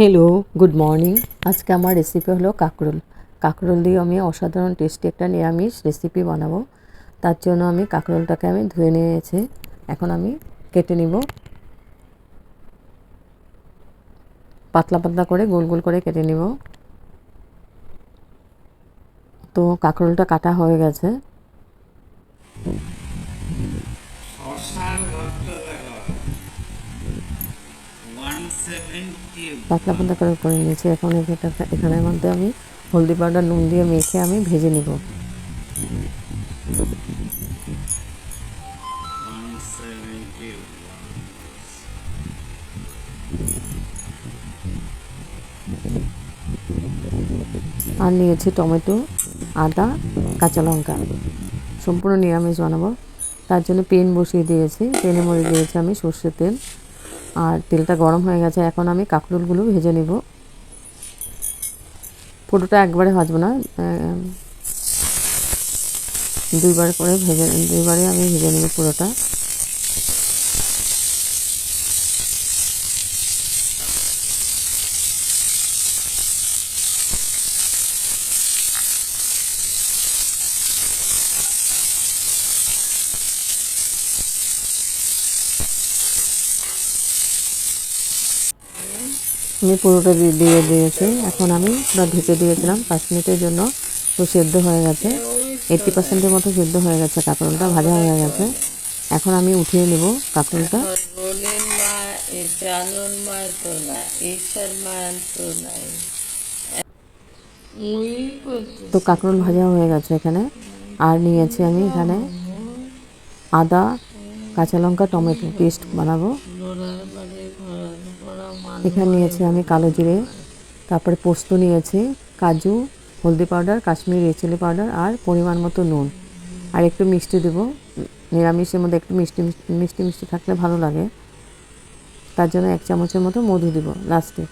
Hello good morning আজকে আমার recipe হলো কাঁকরোল। কাঁকরোল দিয়ে আমি অসাধারণ টেস্টি একটা নিরামিষ রেসিপি বানাবো। তার জন্য আমি কাঁকরোলটাকে আমি ধুয়ে নিয়েছি। এখন আমি কেটে নিব। পাতলা পাতলা করে গোল গোল করে কেটে নিব। তো কাঁকরোলটা কাটা হয়ে গেছে। পাতলা পাতলা করে করে নিয়েছি। এখন এটা এখানের মধ্যে আমি হলদি পাউডার, নুন দিয়ে মেখে আমি ভেজে নিব। আর নিয়েছি টমেটো, আদা, কাঁচা লঙ্কা। সম্পূর্ণ নিরামিষ বানাবো। তার জন্য পেন বসিয়ে দিয়েছি। পেনের মধ্যে দিয়েছি আমি সর্ষের তেল। আর তেলটা গরম হয়ে গেছে, এখন আমি কাকরুলগুলো ভেজে নেব। পুরোটা একবারে ভাজব না দুইবার করে ভেজে, দুইবারে আমি ভেজে নেব পুরোটা। আমি পুরোটা দিয়ে দিয়েছি। এখন আমি পুরো ঢেকে দিয়েছিলাম পাঁচ মিনিটের জন্য। তো সেদ্ধ হয়ে গেছে। এইট্টি পার্সেন্টের মতো সেদ্ধ হয়ে গেছে। কাঁকরোলটা ভাজা হয়ে গেছে। এখন আমি উঠিয়ে নেব কাঁকরোলটা। তো কাঁকরোল ভাজা হয়ে গেছে এখানে। আর নিয়েছি আমি এখানে আদা কাঁচা লঙ্কা, টমেটো পেস্ট বানাবো। এখানে নিয়েছি আমি কালো জিরে, তারপরে পোস্ত নিয়েছি, কাজু, হলদি powder, Kashmiri red chilli powder আর পরিমাণ মতো নুন। আর একটু মিষ্টি দেবো, নিরামিষের মধ্যে একটু মিষ্টি মিষ্টি মিষ্টি থাকলে ভালো লাগে। তার জন্য এক চামচের মতো মধু দিব লাস্টে।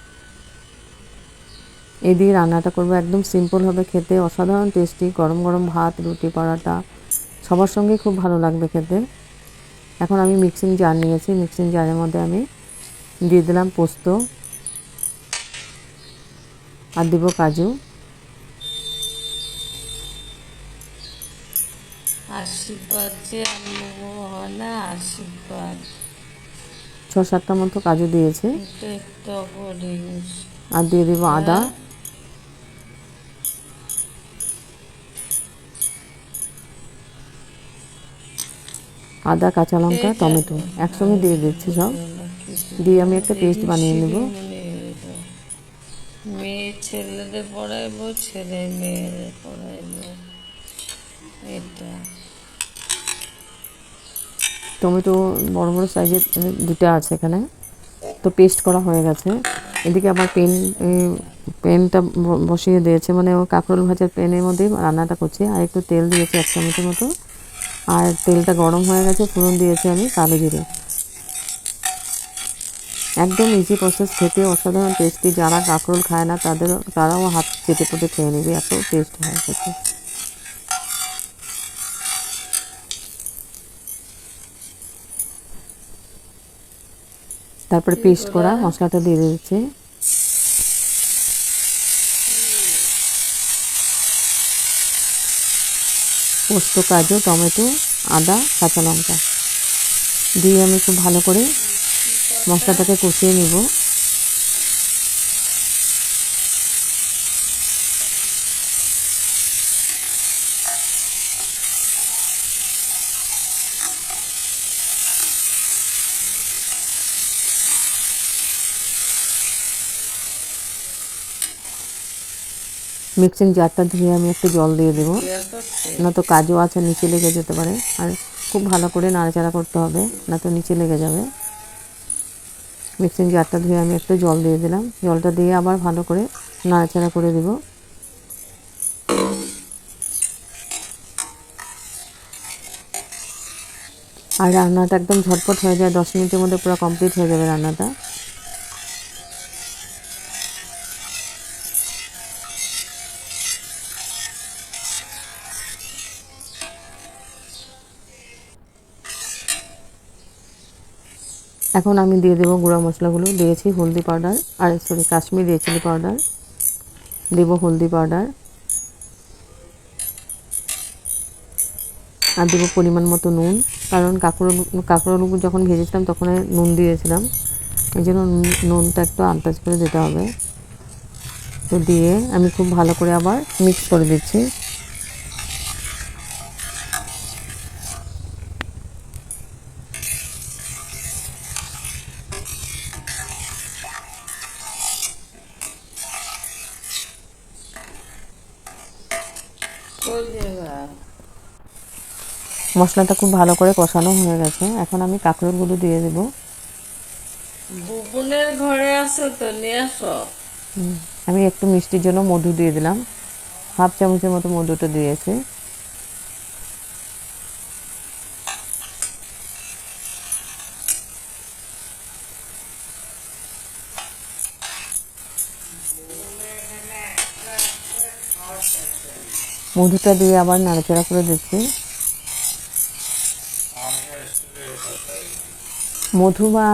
এই দিয়ে রান্নাটা করব একদম সিম্পল হবে খেতে, অসাধারণ টেস্টি গরম গরম ভাত, রুটি, পরাটা, সবার সঙ্গে খুব ভালো লাগবে খেতে। এখন আমি মিক্সিং জার নিয়েছি মিক্সিং জারের মধ্যে আমি দিয়ে দিলাম পোস্ত। আর দিব কাজু। আশীর্বাদ যে না আশীর্বাদ। ছ সাতটা মতো কাজু দিয়েছি। আর দিয়ে দিব আদা আদা কাঁচা লঙ্কা টমেটো একসঙ্গে দিয়ে দিচ্ছি সব। দিয়ে আমি একটা পেস্ট বানিয়ে নেব। মেয়ে ছেলেদের পড়াইবো ছেলে মেয়েদের পড়াইবো। এটা টমেটো বড় বড় সাইজের দুটো আছে এখানে। তো পেস্ট করা হয়ে গেছে। এদিকে আবার পেন পেনটা বসিয়ে দিয়েছে। মানে ও কাঁকরোল ভাজার পেনের মধ্যেই রান্নাটা করছে। আর একটু তেল দিয়েছে এক চামচের মতো। আর তেলটা গরম হয়ে গেছে ফোড়ন দিয়েছি আমি কালো জিরে। একদম ইজি প্রসেস খেতে অসাধারণ টেস্টি যারা কাঁকরোল খায় না তাদের তারাও হাত চেটে পেটে খেয়ে নেবে এত টেস্ট হয় খেতে। তারপরে পেস্ট করা মশলাটা দিয়ে দিচ্ছি। পোস্ত কাজু টমেটো আদা কাঁচা লঙ্কা। দিয়ে আমি খুব ভালো করে মশলাটাকে কষিয়ে নিব। মিক্সিং জারটা ধুয়ে আমি একটু জল দিয়ে দেবো। না তো কাজু আছে, নিচে লেগে যেতে পারে। আর খুব ভালো করে নাড়াচাড়া করতে হবে, না তো নিচে লেগে যাবে। মিক্সিং জারটা ধুয়ে আমি একটু জল দিয়ে দিলাম। জলটা দিয়ে আবার ভালো করে নাড়াচাড়া করে দেব। আর রান্নাটা একদম ঝটপট হয়ে যায়, দশ মিনিটের মধ্যে পুরো কমপ্লিট হয়ে যাবে রান্নাটা। এখন আমি দিয়ে দেবো গুঁড়া মশলাগুলো। দিয়েছি হলদি পাউডার, আর সরি কাশ্মীরি চিলি পাউডার। দেবো হলদি পাউডার। আর দেবো পরিমাণ মতো নুন, কারণ কাঁকড় কাঁকড়গুলো যখন ভেজেছিলাম তখন নুন দিয়েছিলাম। এই জন্য নুন- নুনটা একটু আন্দাজ করে দিতে হবে। তো দিয়ে আমি খুব ভালো করে আবার মিক্স করে দিচ্ছি। মশলাটা খুব ভালো করে কষানো হয়ে গেছে। এখন আমি কাঁকড়গুলো দিয়ে দেবো। বুবুনের ঘরে আছে তো নিয়ে আসো। আমি একটু মিষ্টির জন্য মধু দিয়ে দিলাম। হাফ চামচের মতো মধুটা দিয়েছি। মধুটা দিয়ে আবার নাড়াচাড়া করে দিচ্ছি। মধু বা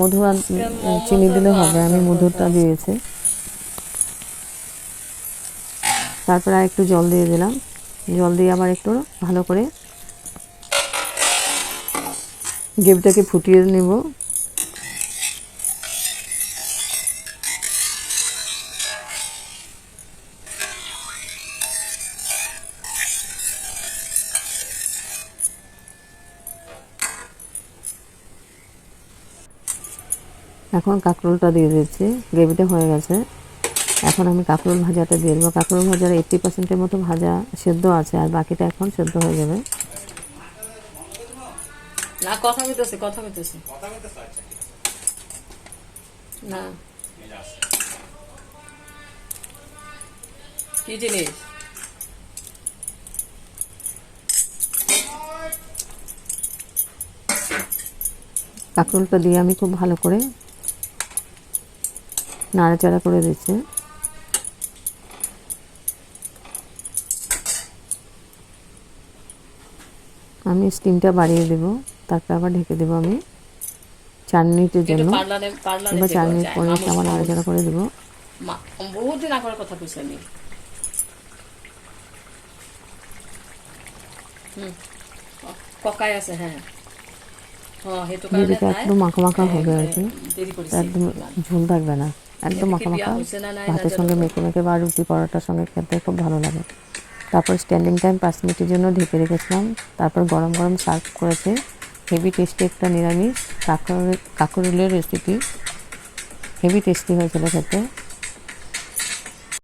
মধু আর চিনি দিলে হবে, আমি মধুটা দিয়েছি। তারপর একটু জল দিয়ে দিলাম। জল দিয়ে আবার একটু ভালো করে গ্রেভিটাকে ফুটিয়ে নেব। এখন কাঁকরোলটা দিয়ে দিচ্ছি গ্রেভিটা হয়ে গেছে। এখন আমি কাঁকরোল ভাজাটা দিয়ে দেবো। কাঁকরোল ভাজার এইট্টি পার্সেন্টের মতো ভাজা সেদ্ধ আছে আর বাকিটা এখন সেদ্ধ হয়ে যাবে। না কথা বলতেছে কথা বলতেছে না। কি জিনিস? কাঁকরোলটা দিয়ে আমি খুব ভালো করে নাড়াচাড়া করে দিচ্ছি। আমি স্টিমটা বাড়িয়ে দেব তারপর আবার ঢেকে দেবো আমি চার মিনিটের জন্য। এবার পরে আমুস আবার নাড়াচাড়া করে দেবো। আগের কথা কইছি আমি। ককাই আছে হ্যাঁ। মাখা মাখা হবে আর কি একদম ঝোল থাকবে না। একদম মাখা মাখা ভাতের সঙ্গে মেখে মেখে বা রুটি পরোটার সঙ্গে খেতে খুব ভালো লাগে। তারপর স্ট্যান্ডিং টাইম পাঁচ মিনিটের জন্য ঢেকে রেখেছিলাম। তারপর গরম গরম সার্ভ করেছে। হেভি টেস্টি একটা নিরামিষ কাকরুলের রেসিপি হেভি টেস্টি হয়েছিল খেতে।